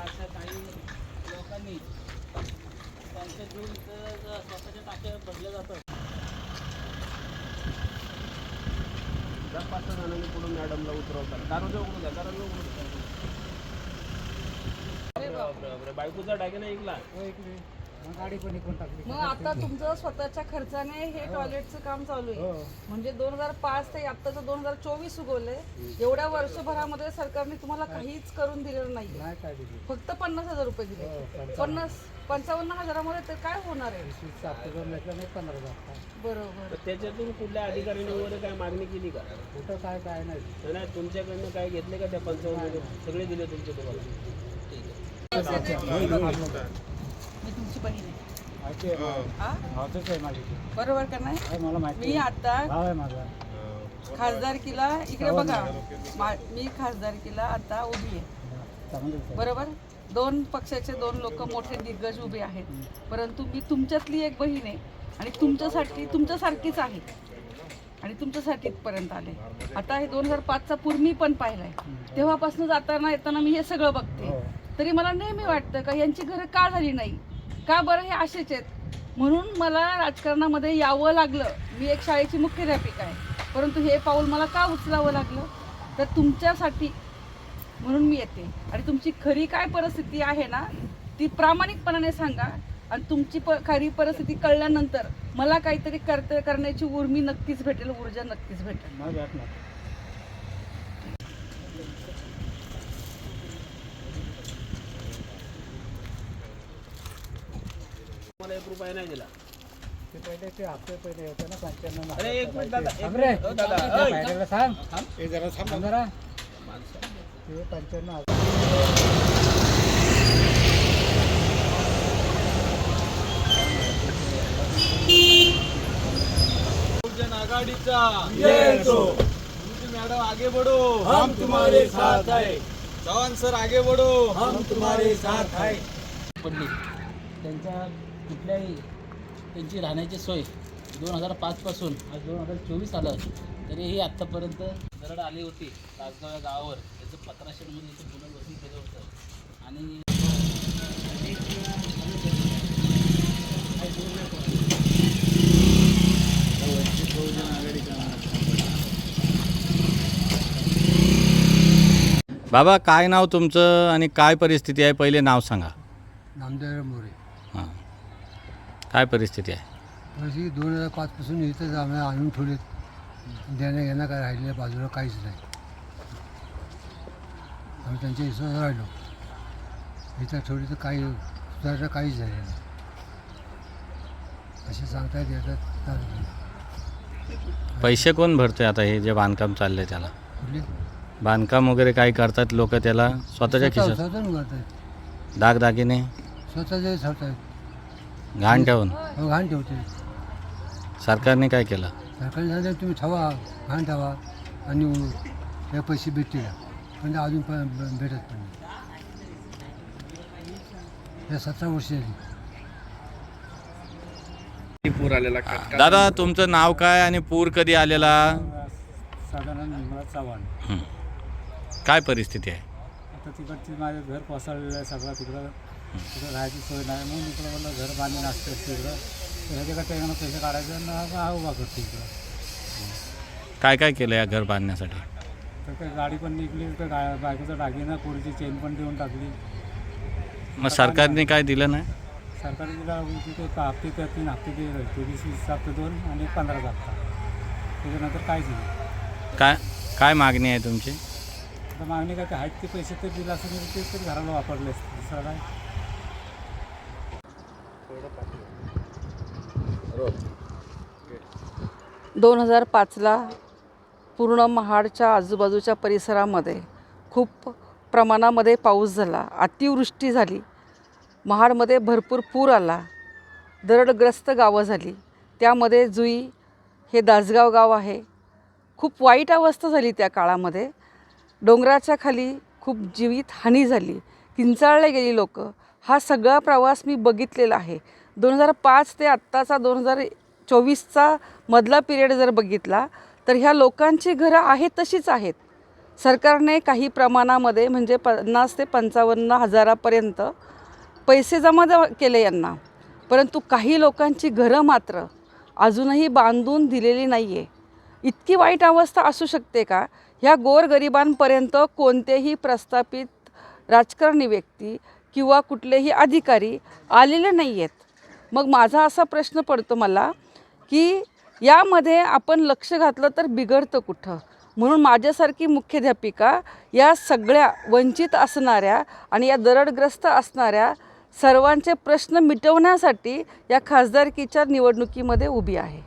अशा काही लोकांनी त्यांचे जीव इथं ज- स्वतःच्या टाक्या बदल्या जातात त्या पाच सहा जणांनी पुढे मॅडमला उतरवतात कारण उघडू द्या? कारण उघडू द्या. बायकोचा डायगेना ऐकला मग आता तुमचं स्वतःच्या खर्चाने हे टॉयलेटचं काम चालू हो. आहे म्हणजे दोन हजार पाच ते आत्ताचं दोन हजार चोवीस उगवलंय. एवढ्या वर्षभरामध्ये सरकारने तुम्हाला काहीच करून दिलेलं नाही नाही काय दिली फक्त पन्नास हजार रुपये हो, दिले पंचावन्न. पन्नास पंचावन्न हजारामध्ये तर काय होणार आहे? बरोबर. तर त्याच्यातून कुठल्या अधिकाऱ्याने वगैरे काय मागणी केली का? कुठं काय काय नाही. नाही, नाही तुमच्याकडनं काय घेतले का त्या पंचावन्न सगळे दिले तुमचे तुम्हाला. मी तुमची बहीण आहे. माहिती आहे हा? बरोबर का नाही? आहे, मला माहिती मी. आता खासदारकीला इकडे बघा. मा- मी खासदारकीला आता उभी आहे. बरोबर? दोन पक्षाचे दोन लोक मोठे दिग्गज उभे आहेत. परंतु मी तुमच्यातली एक बहीण आहे आणि तुमच्यासाठी तुमच्यासारखीच आहे. आणि तुमच्यासाठी इथपर्यंत आले. आता हे दोन हजार पाचचा पूर मी पण पाहिलाय. तेव्हापासून जाताना येताना मी हे सगळं बघते. हो. तरी मला नेहमी वाटतं का यांची घरं का झाली नाही? का बरं हे असेच आहेत? म्हणून मला राजकारणामध्ये यावं लागलं. मी एक शाळेची मुख्याध्यापिका आहे. परंतु हे पाऊल मला का उचलावं लागलं? तर तुमच्यासाठी म्हणून मी येते. आणि तुमची खरी काय परिस्थिती आहे ना ती प्रामाणिकपणाने सांगा. आणि तुमची प खरी परिस्थिती कळल्यानंतर मला काहीतरी करते करण्याची उर्मी नक्कीच भेटेल ऊर्जा नक्कीच भेटेल नाही भेटणार मला एक रुपया नाही दिला. ते पहिले ते हप्ते पहिले होते ना पंच्याण्णव अरे एक मिनिट दादा एक थांब रे. मिनिट. हो, दादा त्या ओय. बाहेरला थांब. थांब जरा. ते पंच्याण्णव बहुजन आघाडीचा. तुमची मॅडम आगे बढ़ो. हम तुम्हारे साथ है. चव्हाण सर आगे बढ़ो. हम तुम्हारे साथ है. पडली त्यांच्या कुठल्याही त्यांची राहण्याची सोय दोन हजार पाचपासून आज दोन हजार चोवीस आलं तरीही आत्तापर्यंत दरड आली होती. तासगाव या गावावर त्याचं पत्राशे म्हणून इथं पुनर्वसन केलं होतं. आणि बाबा काय नाव तुमचं आणि काय परिस्थिती आहे? पहिले नाव सांगा. नामदेव मोरे. हां काय परिस्थिती आहे? परिस्थिती दोन हजार पाचपासून इथंच आम्हाला आणून ठेवलेत देणं घेणं काय राहिलेलं बाजूला काहीच नाही. आम्ही त्यांच्या विश्वासावर राहिलो. इथं ठेवली तर काही सुधारणा काहीच झाली नाही. असे सांगता येतात पैसे कोण भरते आता हे जे बांधकाम चाललंय त्याला? कुठले? बांधकाम वगैरे काय करतात लोक त्याला? स्वतःच्या खिशात? दागदागिने? स्वतःचे ठेवतायत घाण ठेवून? हो घाण ठेवते. सरकारने काय केलं? सरकारने सांगितलं तुम्ही ठेवा घाण ठेवा आणि हे पैसे भेटतील. पण ते अजून पण ब- भेटत पण नाही. या सतरा वर्ष झाली. दादा तुमचं नाव काय आणि पूर कधी आलेला? साधारण चव्हाण. हं. काय परिस्थिती आहे? आता तिकडची माझं घर कोसळलेलं आहे सगळं तिकडं तिकडं राहायची सोय नाही. म्हणून इकडं म्हणलं घर बांधून असतं तिकडं. तर ह्याच्याकडे त्याच्यानं पैसे काढायचे आणि हा हा उभा करतो इकडं. काय काय केलं या घर बांधण्यासाठी? तर काही गाडी पण निघली तर गा बायकोचं दागिना पोरीची चेन पण देऊन टाकली. मग सरकारने काय दिलं नाही? सरकारने तिला तिथे एक हप्ते तर तीन हप्ते दिले तेवीस वीस हप्ते दोन आणि पंधरा हप्ता. त्याच्यानंतर काहीच नाही. काय काय मागणी आहे तुमची? आता मागणी काय ते आहेत ते पैसे तर दिलं असं म्हणजे तरी घराला वापरले असते दुसरं काय दोन हजार पाचला पूर्ण महाडच्या आजूबाजूच्या परिसरामध्ये खूप प्रमाणामध्ये पाऊस झाला अतिवृष्टी झाली. महाडमध्ये भरपूर पूर आला दरडग्रस्त गावं झाली. त्यामध्ये जुई हे दासगाव गाव आहे. खूप वाईट अवस्था झाली त्या काळामध्ये. डोंगराच्या खाली खूप जीवित हानी झाली. किंचाळले गेली लोक. हा सगळा प्रवास मी बघितलेला आहे. दोन हजार पाच ते आत्ताचा दोन हजार चोवीसचा मधला पिरियड जर बघितला तर ह्या लोकांची घरं आहेत तशीच आहेत. सरकारने काही प्रमाणामध्ये म्हणजे पन्नास ते पंचावन्न हजारापर्यंत पैसे जमा ज केले यांना. परंतु काही लोकांची घरं मात्र अजूनही बांधून दिलेली नाही आहे इतकी वाईट अवस्था असू शकते का? ह्या गोरगरिबांपर्यंत कोणतेही प्रस्थापित राजकारणी व्यक्ती किंवा कुठलेही अधिकारी आलेले नाही आहेत मग माझा असा प्रश्न पडतो मला की यामध्ये आपण लक्ष घातलं तर बिघडतं कुठं? म्हणून माझ्यासारखी मुख्याध्यापिका या सगळ्या वंचित असणाऱ्या आणि या दरडग्रस्त असणाऱ्या सर्वांचे प्रश्न मिटवण्यासाठी या खासदारकीच्या निवडणुकीमध्ये उभी आहे.